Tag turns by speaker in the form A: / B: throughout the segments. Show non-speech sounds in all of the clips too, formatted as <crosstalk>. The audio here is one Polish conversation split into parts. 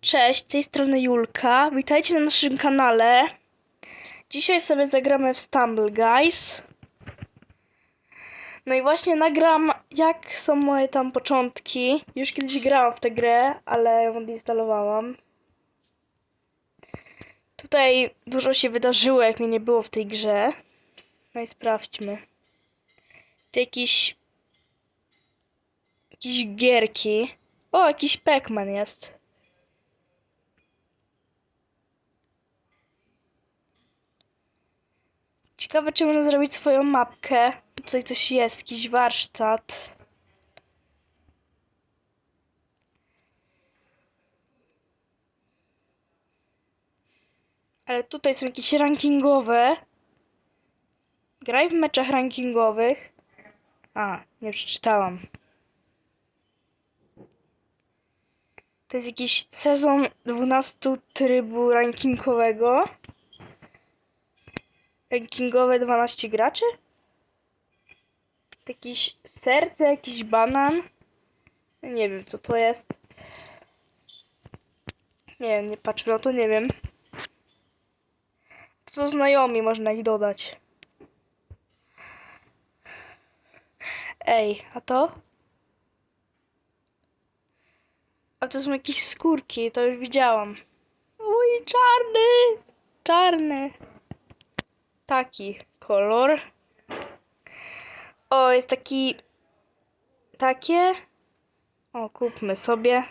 A: Cześć, z tej strony Julka. Witajcie na naszym kanale. Dzisiaj sobie zagramy w Stumble Guys. No i właśnie nagram, jak są moje tam początki. Już kiedyś grałam w tę grę, ale ją odinstalowałam. Tutaj dużo się wydarzyło, jak mnie nie było w tej grze. No i sprawdźmy. Tu jakieś... Jakieś gierki. O, jakiś Pac-Man jest. Ciekawe, czy można zrobić swoją mapkę. Tutaj coś jest, jakiś warsztat. Ale tutaj są jakieś rankingowe. Graj w meczach rankingowych. A, nie przeczytałam. To jest jakiś sezon 12 trybu rankingowego. Rankingowe 12 graczy? Jakieś serce, jakiś banan? Nie wiem, co to jest. Nie nie patrzę na to, nie wiem. Są znajomi, można ich dodać. Ej, a to? A to są jakieś skórki, to już widziałam. Uj, czarny! Czarny. Taki kolor. O, jest taki... Takie. O, kupmy sobie.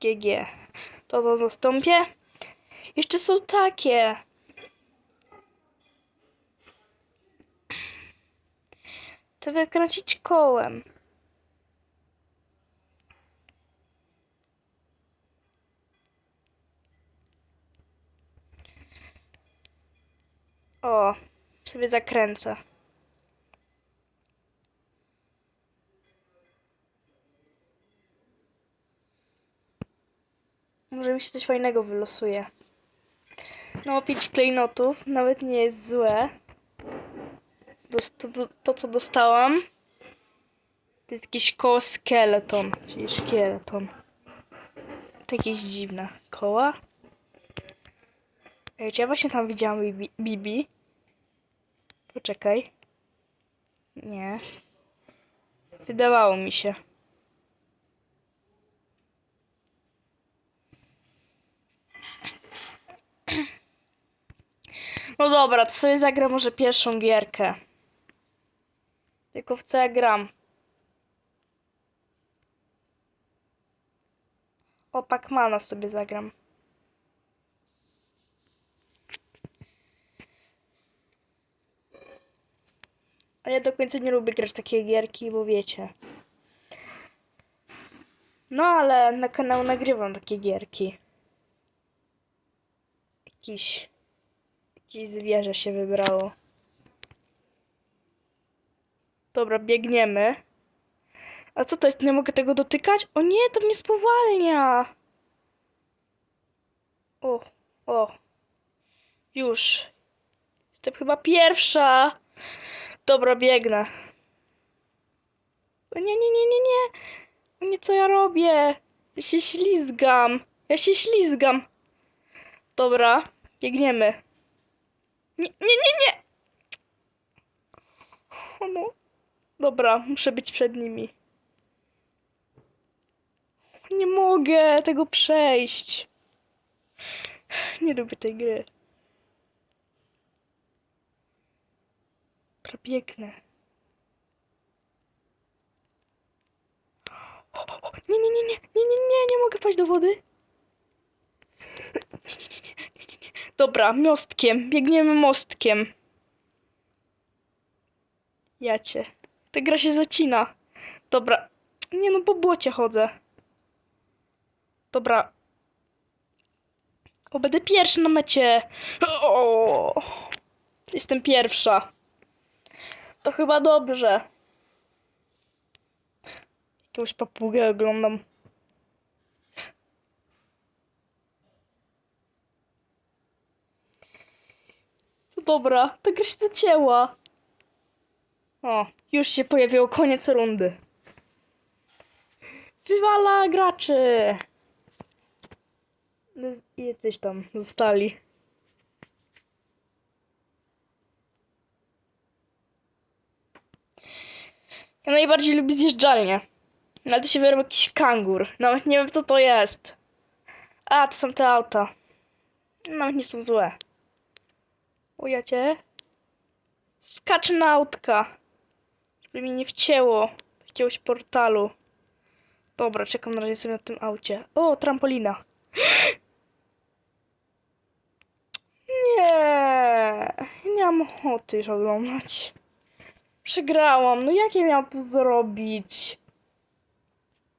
A: GG. To to zastąpię. Jeszcze są takie. To wykręcić kołem. O, sobie zakręcę. Może mi się coś fajnego wylosuje. No, pięć klejnotów nawet nie jest złe. To, to, to, co dostałam, to jest jakieś koło skeleton, czyli szkieleton. To jakieś dziwne koła. Ja właśnie tam widziałam Bibi? Poczekaj. Nie. Wydawało mi się. No dobra, to sobie zagram może pierwszą gierkę. Tylko w co ja gram? O, Pacmana sobie zagram. Ja do końca nie lubię grać takie gierki, bo wiecie. No, ale na kanał nagrywam takie gierki. Jakiś... Jakieś zwierzę się wybrało. Dobra, biegniemy. A co to jest? Nie mogę tego dotykać? O nie, to mnie spowalnia. O, o. Już. Jestem chyba pierwsza. Dobra, biegnę. O nie, nie, nie, nie, nie. O nie, co ja robię? Ja się ślizgam. Ja się ślizgam. Dobra, biegniemy. Nie, nie, nie, nie! O no. Dobra, muszę być przed nimi. Nie mogę tego przejść. Nie lubię tej gry. Probiegnę. O, o, o, Nie, nie, nie, nie, nie, nie, nie, nie mogę paść do wody. Dobra, mostkiem. Biegniemy mostkiem. Jacie. Ta gra się zacina. Dobra. Nie no, po błocie chodzę. Dobra. O, będę pierwszy na mecie. O, jestem pierwsza. To chyba dobrze. Jakąś papugę oglądam. To dobra, ta gra się zacięła. O, już się pojawiło koniec rundy. Wywala graczy! No, Jacyś tam zostali. Ja najbardziej lubię zjeżdżalnię. No, Ale to się wyrwał jakiś kangur. Nawet nie wiem co to jest. A, to są te auta. Nawet nie są złe. O ja cię. Skaczę na autka. Żeby mnie nie wcięło jakiegoś portalu. Dobra, czekam na razie sobie na tym aucie. O, trampolina. <gasps> Nie, nie mam ochoty już oglądać. Przegrałam, no jak ja miałam to zrobić?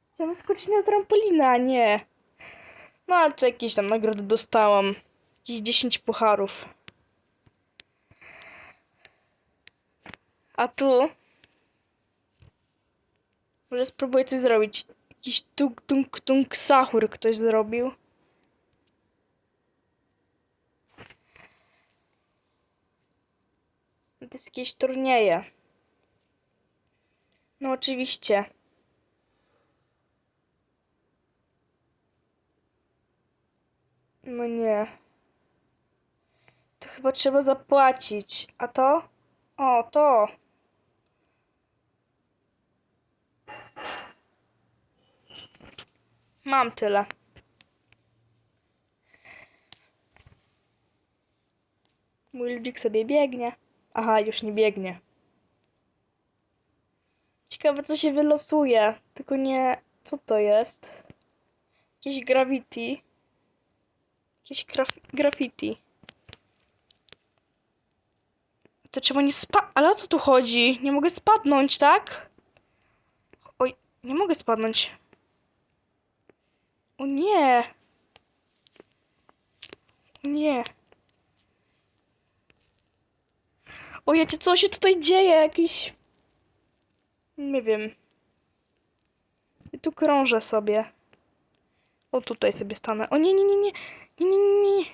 A: Chciałam skoczyć na trampolinę, a nie. No ale to jakieś tam nagrody dostałam. Jakieś 10 pucharów. A tu? Może spróbuję coś zrobić. Jakiś tung tung tung sahur ktoś zrobił. To jest jakieś turnieje. No oczywiście. No nie. To chyba trzeba zapłacić. A to? O, to. Mam tyle. Mój ludzik sobie biegnie. Aha, już nie biegnie. Ciekawe, co się wylosuje. Tylko nie... Co to jest? Jakieś gravity. Jakieś graf- graffiti. To trzeba nie spa... Ale o co tu chodzi? Nie mogę spadnąć, tak? Oj, nie mogę spadnąć. O nie. Nie. O jacie, co się tutaj dzieje? Jakiś... Nie wiem. I tu krążę sobie. O, tutaj sobie stanę. O nie, nie, nie, nie. Nie, nie, nie.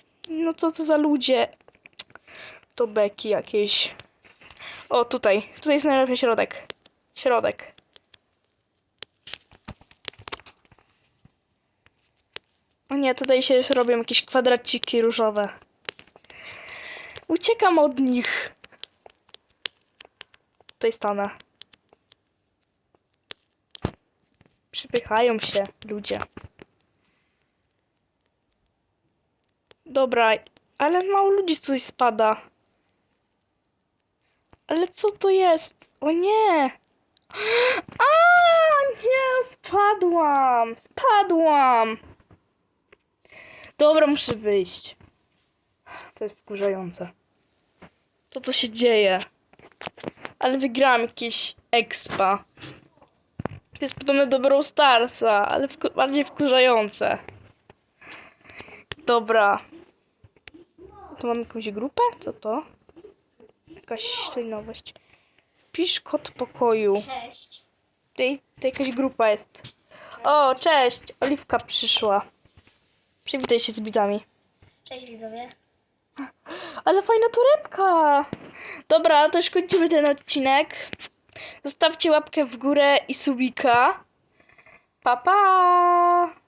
A: No co to za ludzie? To beki jakieś. O, tutaj. Tutaj jest najlepszy środek. Środek. O nie, tutaj się już robią jakieś kwadraciki różowe. Uciekam od nich. Tutaj stanę. Przypychają się ludzie. Dobra, ale mało ludzi tutaj spada. Ale co to jest? O nie! A nie, spadłam! Spadłam! Dobra, muszę wyjść. To jest wkurzające. To co się dzieje? Ale wygrałam jakieś expa. To jest podobne do Brawl Starsa, ale wku- bardziej wkurzające. Dobra. To mam jakąś grupę? Co to? Jakaś tutaj nowość. Pisz kod pokoju.
B: Cześć.
A: Tutaj, tutaj jakaś grupa jest. O, cześć! Oliwka przyszła. Przywitaj się z widzami.
B: Cześć widzowie.
A: Ale fajna torebka! Dobra, to już kończymy ten odcinek. Zostawcie łapkę w górę i subika. Pa, pa!